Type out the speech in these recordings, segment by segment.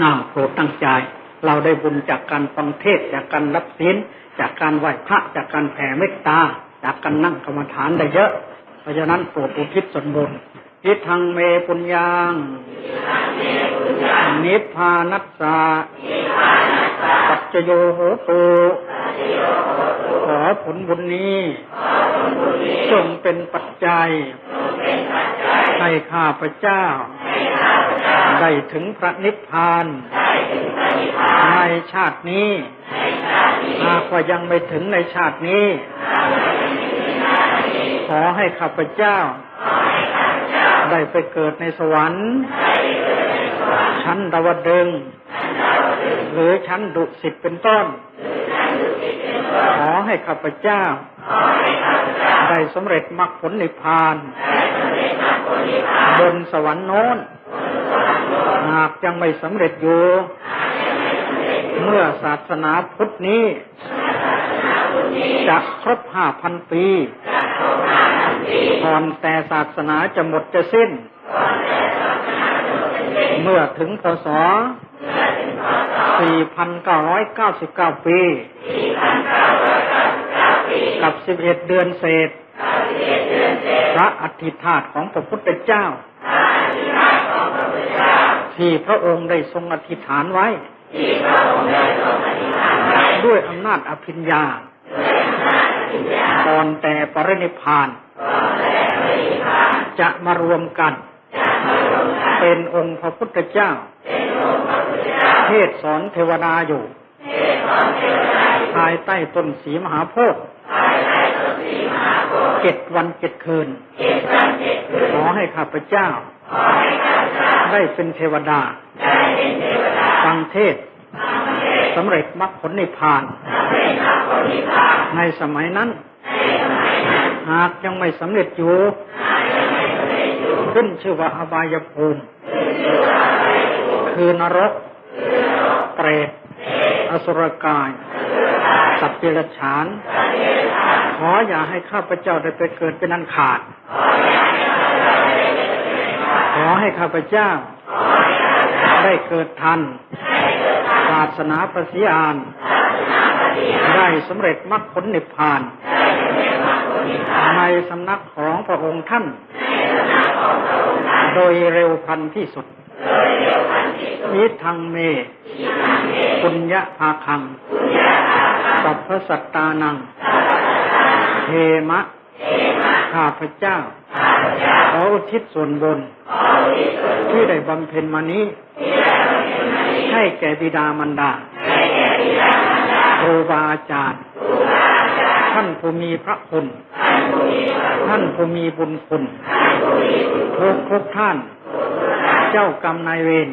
อ้าวโปรดตั้งใจ เราได้บุญจากการฟังเทศน์จากการรับศีลจากการไหว้พระจากการแผ่เมตตา จากการนั่งกรรมฐานได้เยอะ เพราะฉะนั้นโปรดอุทิศส่วนบุญทิทังเมปุญญังนิพพานัสสะปัจจโยโหตุขอผลบุญนี้จงเป็นปัจจัยให้ข้าพเจ้า ได้ถึงพระนิพพาน ในชาตินี้ หากว่ายังไม่ถึงในชาตินี้ ขอให้ข้าพเจ้า ได้ไปเกิดในสวรรค์ ชั้นดาวดึงส์หรือชั้นดุสิตเป็นต้น ขอให้ข้าพเจ้า ได้สำเร็จมรรคผลนิพพานบนสวรรค์โน้น หากยังไม่สำเร็จอยู่ เมื่อศาสนาพุทธนี้จะครบห้าพันปีก่อนแต่ศาสนาจะหมดจะสิ้น เมื่อถึงพศ4,999 ปี กับ 11 เดือนเศษ พระอธิธาตของพระพุทธเจ้า ที่พระองค์ได้ทรงอธิษฐานไว้ ด้วยอำนาจอภิญญาก่อนแต่ปรินิพพาน จะมารวมกัน เป็นองค์พระพุทธเจ้า เทศสอนเทวดาอยู่ ภายใต้ต้นสีมหาโพธิ์เจ็ดวันเจ็ดคืน ขอให้ข้าพเจ้า ได้เป็นเทวดา ฟังเทศสำเร็จมรรคผลนิพพาน ในสมัยนั้น หากยังไม่สำเร็จอยู่ ขึ้นชื่อว่าอบายภูมิ คือนรก เปรต อสุรกาย สัตว์เดรัจฉาน ขออย่าให้ข้าพเจ้าได้ไปเกิดเป็นอันขาดขอ ให้ข้าพเจ้า ได้เกิดทัน ศาสนาประสิอาน ได้สำเร็จมรรคผลนิพพาน ในสำนักของพระองค์ท่าน โดยเร็วพันที่สุดนิทังเม ปุญญาภาคังสัพพสัตตานังเทมะ ข้าพเจ้า ขออุทิศส่วนบนที่ได้บำเพ็ญมานี้ ให้แก่บิดามารดาครูบาอาจารย์ ท่านผู้มีพระคุณ ท่านผู้มีบุญคุณทุกทุกท่าน เจ้ากรรมนายเวร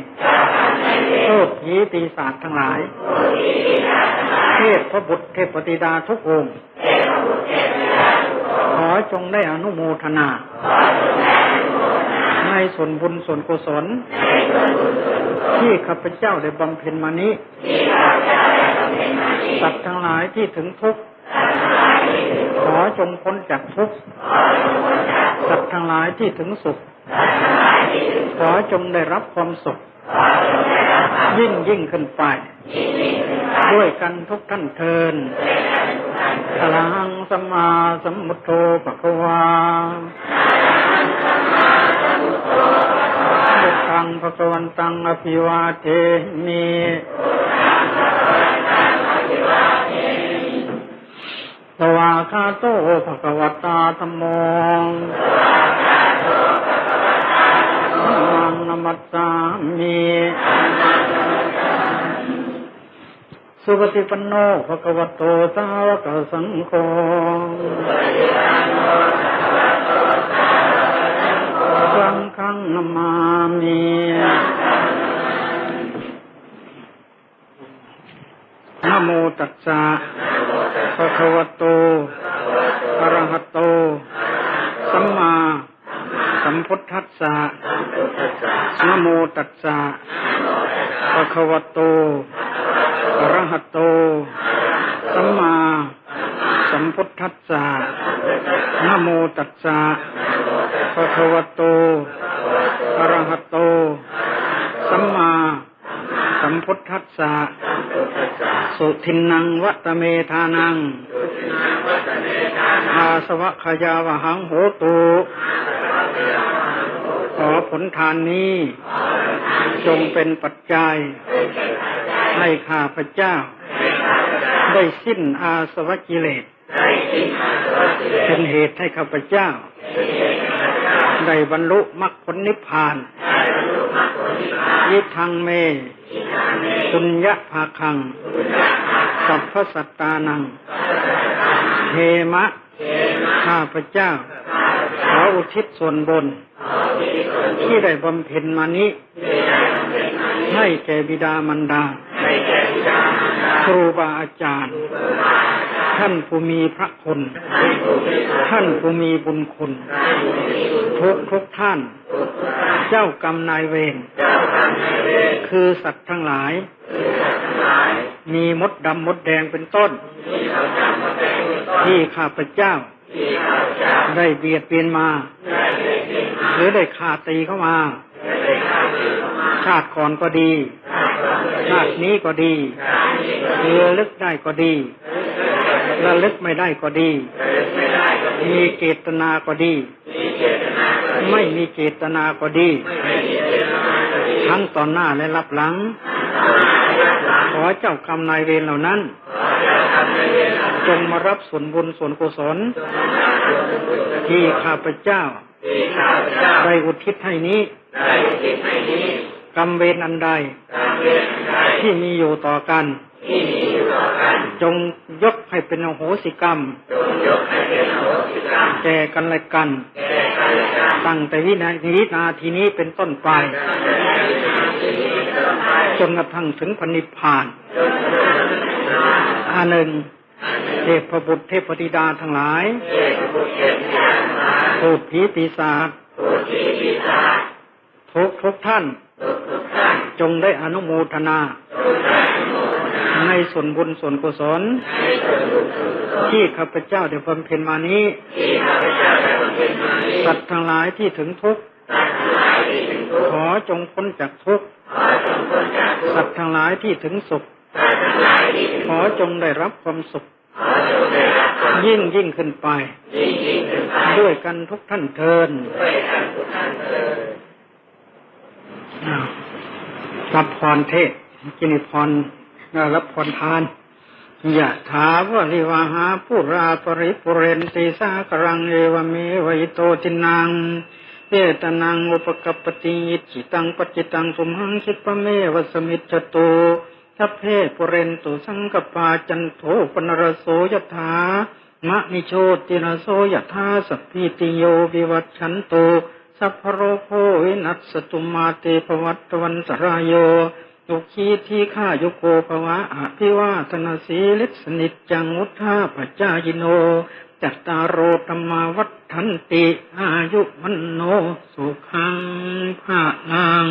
โทษผีปีศาจทั้งหลาย เทพพระบุตรเทพปฏิดาทุกองค์ ขอจงได้อนุโมทนา ในส่วนบุญส่วนกุศล ที่ข้าพเจ้าได้บำเพ็ญมานี้ สัตว์ทั้งหลายที่ถึงทุกข์ขอจงพ้นจากทุกข์สัตว์ทั้งหลายที่ถึงสุข ขอจงได้รับความสุข ยิ่งยิ่งขึ้นไป ด้วยกันทุกท่านเทินพลังสมมาสมุทโธปะคะวา พุทธังภะคะวันตังอภิวาเทมิสวาคาโตภะคะวตาธรรมโมมังนมัสสามิสุปฏิปันโนภะคะวโตสาวกสังโฆ สังฆังนมามินะโมตัสสะภะคะวะโตอะระหะโต สัมมาสัมพุทธัสสะนะโมตัสสะภะคะวะโตอะระหะโต สัมมาสัมพุทธัสสะนะโมตัสสะ ภะคะวะโตอะระหะโต สัมมาสัพุทธัสสะ สุทินนังวัตเมธานังอาสวะขยาวหังโหตุขอผลทานนี้ จงเป็นปัจจัย ให้ข้าพเจ้า ได้สิ้นอาสวะกิเลสเป็นเหตุให้ข้าพเจ้า ได้บรรลุมรรคผลนิพพานยิทังเมปุญญภาคัง สัพพสัตตานัง เทมะ ข้าพเจ้า ขออุทิศส่วนบน ที่ได้บำเพ็ญมานี้ ให้แก่บิดามารดา ครูบาอาจารย์ ท่านผู้มีพระคุณ ท่านผู้มีบุญคุณ ทุกทุกท่าน เจ้ากรรมนายเวร คือสัตว์ทั้งหลาย มีมดดำมดแดงเป็นต้น ที่ข้าพเจ้า ได้เบียดเบียนมา หรือได้ขาตีเข้ามา ชาติก่อนก็ดี ชาตินี้ก็ดีเรือลึกได้ก็ดี ระลึกไม่ได้ก็ดี มีเจตนาก็ดี ไม่มีเจตนาก็ดี ทั้งต่อหน้าและรับหลัง ขอเจ้ากรรมนายเวรเหล่านั้น จงมารับส่วนบุญส่วนกุศล ที่ข้าพเจ้า ได้อุทิศให้นี้ กรรมเวรอันใด ที่มีอยู่ต่อกัน จงยกให้เป็นอโหสิกรรม แก่กันและกัน ตั้งแต่วินาทีนาทีนี้เป็นต้นไป จนกระทั่งถึงพนิพพานอันหนึ่งเทพบุตรเทพธิดาทั้งหลายพูดผีปีศาจทุกทุกท่าน จงได้อนุโมทนา ในส่วนบุญส่วนกุศลที่ข้าพเจ้าได้บำเพ็ญมานี้สัตว์ทั้งหลายที่ถึงทุกข์ขอจงพ้นจากทุกข์สัตว์ทั้งหลายที่ถึงสุข ขอจงได้รับความสุข ยิ่งยิ่งขึ้นไป ด้วยกันทุกท่านเทินอ้าวรับพรเทศกินิพร รับพรทานยะถาวะริวาหาปุราปริปุเรนติสากรังเอวเมวิโตทินังเอตนังอุปกปปติยิจิตังปจิตังสุมหังคิปะเมวสมิจจโตทัพเพปุเรนตุสังกปาจันโทปนรโสยถามะนิโชตินโสยถาสัพพิติโยวิวัชชันโตสัพพโรโควินัสสตุมาเตภวัตวันสรายโย ตุขีทีฆายุโกภวะอภิวาทนาสีลิสนิจจังวุธาปจายโน จัตตารโรธรรมาวัฏันติ อายุมันโนสุขังภาลัง